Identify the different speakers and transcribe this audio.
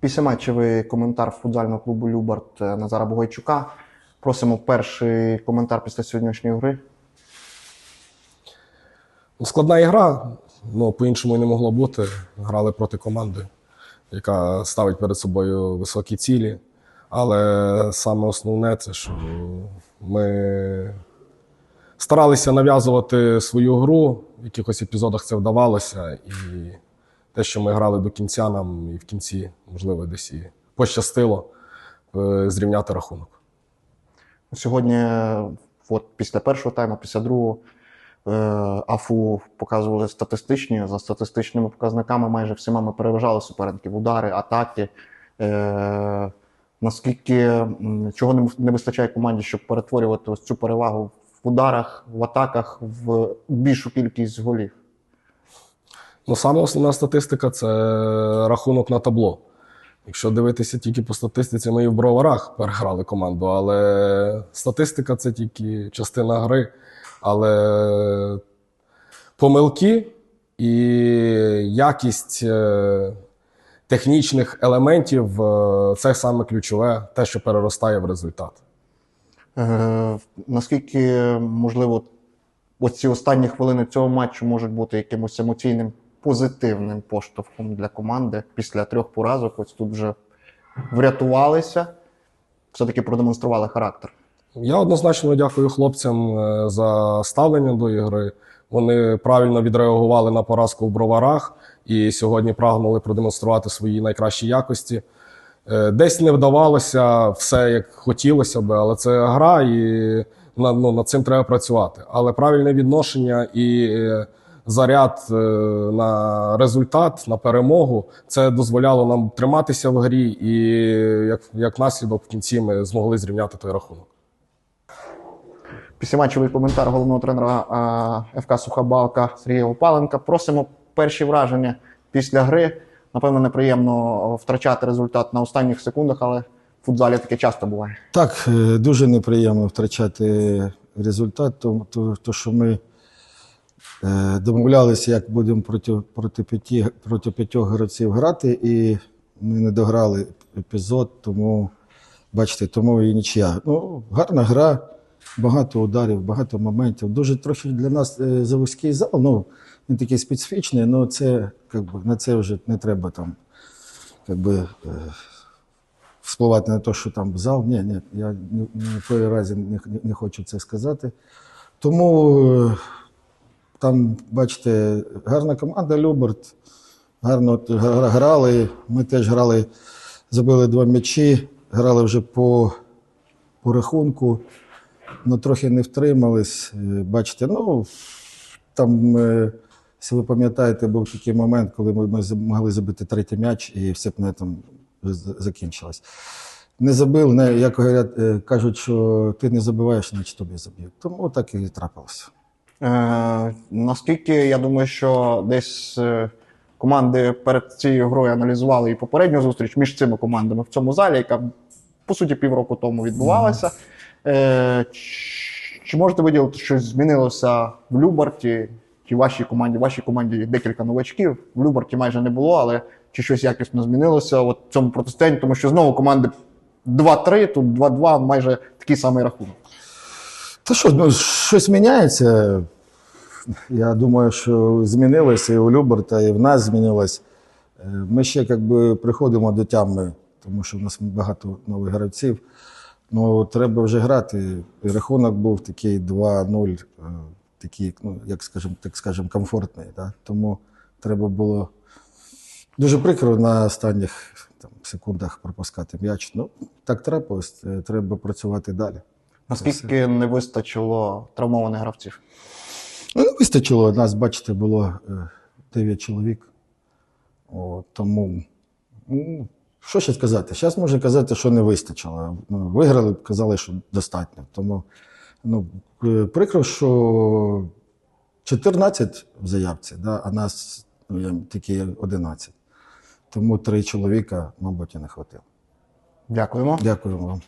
Speaker 1: Післяматчевий коментар футзального клубу Любарт е, Назара Богойчука. Просимо перший коментар після сьогоднішньої гри.
Speaker 2: Ну, Складна ігра, ну по-іншому і не могло бути. Грали проти команди, яка ставить перед собою високі цілі. Але саме основне це, що ми старалися нав'язувати свою гру, в якихось епізодах це вдавалося. І те, що ми грали до кінця, нам і в кінці, можливо, десь і пощастило е, зрівняти рахунок.
Speaker 1: Сьогодні, е, от після першого тайму, після другого, е, АФУ показували статистичні. За статистичними показниками майже всіма ми переважали суперників. Удари, атаки. Е, Наскільки чого не- вистачає команді, щоб перетворювати ось цю перевагу в ударах, в атаках, в більшу кількість голів?
Speaker 2: Ну, саме основна статистика це рахунок на табло. Якщо дивитися тільки по статистиці, ми і в броварах переграли команду, але статистика це тільки частина гри. Але помилки і якість е, технічних елементів е, це саме ключове, те, що переростає в результат.
Speaker 1: Е, наскільки, можливо, оці останні хвилини цього матчу можуть бути якимось емоційним позитивним поштовхом для команди після трьох поразок? Ось тут вже врятувалися, все-таки продемонстрували характер.
Speaker 2: Я однозначно дякую хлопцям е, за ставлення до ігри. Вони правильно відреагували на поразку в броварах і сьогодні прагнули продемонструвати свої найкращі якості. Е, Десь не вдавалося все як хотілося би, але це гра, і ну, над цим треба працювати. Але правильне відношення і е, заряд е, на результат, на перемогу, це дозволяло нам триматися в грі, і як, як наслідок в кінці ми змогли зрівняти той рахунок.
Speaker 1: Післяматчевий коментар головного тренера а, ФК Суха Балка Сергія Опаленка. Просимо перші враження після гри. Напевно, неприємно втрачати результат на останніх секундах, але в футзалі таке часто буває.
Speaker 3: Так, е, дуже неприємно втрачати результат, то, то, то що ми домовлялися, як будемо проти, проти, п'яті, проти п'ятьох гравців грати, і ми не дограли епізод, тому бачите, тому і нічия. Ну, гарна гра, багато ударів, багато моментів. Дуже трохи для нас е, завузький зал. Ну, він такий специфічний, але це, как би, на це вже не треба там. Би, е, вспливати на те, що там зал. Ні, ні, я ні, в якої разі не, не хочу це сказати. Тому е, там, бачите, гарна команда Люберт, гарно грали. Ми теж грали, забили два м'ячі, грали вже по, по рахунку, ну трохи не втримались. Е, Бачите, ну там. е, Якщо ви пам'ятаєте, був такий момент, коли ми, могли забити третій м'яч, і все б на цьому закінчилось. Не забив, не, як е, кажуть, що ти не забиваєш, значить тобі заб'ють. Тому так і трапилося.
Speaker 1: Е, наскільки я думаю, що десь е, команди перед цією грою аналізували і попередню зустріч між цими командами в цьому залі, яка по суті півроку тому відбувалася. Е, чи можете виділити, що змінилося в Любарті? Чи в вашій команді? В вашій команді декілька новачків. В Любарті майже не було, але чи щось якісно змінилося от в цьому протистоянні? Тому що знову команди 2-3, тут 2-2, майже такий самий рахунок.
Speaker 3: Та що, ну, щось міняється. Я думаю, що змінилося і у Люберта, і в нас змінилось. Е, Ми ще якби приходимо до тями, тому що в нас багато нових гравців. Ну, треба вже грати. І рахунок був такий 2-0, е, такий, ну, як скажем, так скажем, комфортний. Да? Тому треба було дуже прикро на останніх там, секундах пропускати м'яч. Ну, так трапилось, е, треба працювати далі.
Speaker 1: Наскільки не вистачило травмованих гравців?
Speaker 3: Ну, не вистачило. Нас, бачите, було 9 чоловік. О, тому, ну, що ще сказати? Зараз можна казати, що не вистачило. Ну, виграли, казали, що достатньо. Тому ну, е, прикро, що 14 в заявці, да, а нас ну, тільки 11. Тому три чоловіка, мабуть, і не хватило.
Speaker 1: Дякуємо.
Speaker 3: Дякую вам.